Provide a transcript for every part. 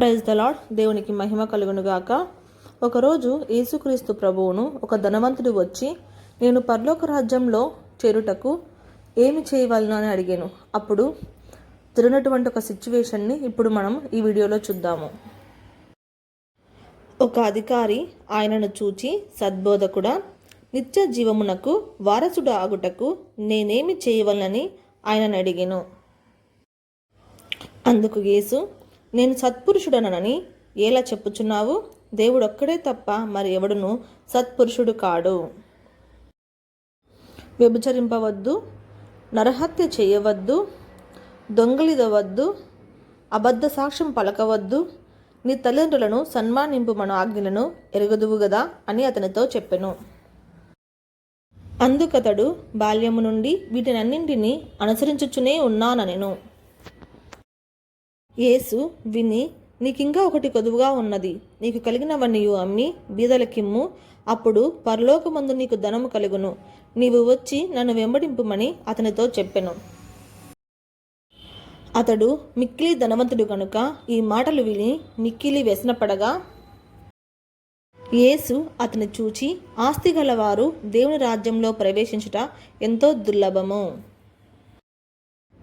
Praise the lord దేవునికి మహిమ కలుగునుగాక. ఒకరోజు యేసుక్రీస్తు ప్రభువును ఒక ధనవంతుడు వచ్చి నేను పర్లోక రాజ్యంలో చేరుటకు ఏమి చేయవలను? అని అడిగాను. అప్పుడు జరిగినటువంటి ఒక సిచ్యువేషన్ని ఇప్పుడు మనం ఈ వీడియోలో చూద్దాము. ఒక అధికారి ఆయనను చూచి సద్బోధకుడా నిత్య జీవమునకు వారసుడు ఆగుటకు నేనేమి చేయవలనని ఆయనను అడిగాను. అందుకు యేసు నేను సత్పురుషుడనని ఎలా చెప్పుచున్నావు? దేవుడొక్కడే తప్ప మరి ఎవడును సత్పురుషుడు కాడు. వ్యభిచరింపవద్దు నరహత్య చేయవద్దు దొంగలిదవద్దు అబద్ధ సాక్ష్యం పలకవద్దు నీ తల్లిదండ్రులను సన్మానింపు మన ఆజ్ఞలను ఎరగదువు గదా అని అతనితో చెప్పెను. అందుకతడు బాల్యము నుండి వీటినన్నింటినీ అనుసరించుచునే ఉన్నాననెను. యేసు విని నీకింకా ఒకటి కొదువుగా ఉన్నది. నీకు కలిగినవన్నీయు అమ్మి బీదలకిమ్ము అప్పుడు పరలోకమందు నీకు ధనము కలుగును. నీవు వచ్చి నన్ను వెంబడింపుమని అతనితో చెప్పెను. అతడు మిక్కిలి ధనవంతుడు కనుక ఈ మాటలు విని మిక్కిలి వ్యసనపడగా యేసు అతని చూచి ఆస్తి గలవారు దేవుని రాజ్యంలో ప్రవేశించుట ఎంతో దుర్లభము.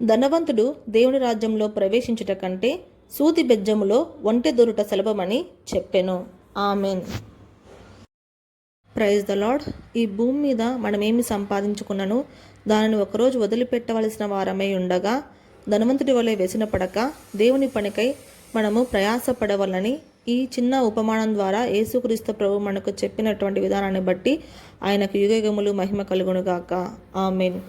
ధనవంతుడు దేవుని రాజ్యంలో ప్రవేశించుట కంటే సూది బెజ్జములో ఒంటె దొరుట సులభమని చెప్పెను. ఆమెన్. ప్రైజ్ ద లాడ్ ఈ భూమి మీద మనమేమి సంపాదించుకున్నాను? సంపాదించుకున్నను దానిని ఒకరోజు వదిలిపెట్టవలసిన వారమై ఉండగా ధనవంతుడి వలె వెసిన పడక దేవుని పనికై మనము ప్రయాసపడవలని ఈ చిన్న ఉపమానం ద్వారా యేసుక్రీస్తు ప్రభు మనకు చెప్పినటువంటి విధానాన్ని బట్టి ఆయనకు యుగయుగములు మహిమ కలుగునుగాక. ఆమెన్.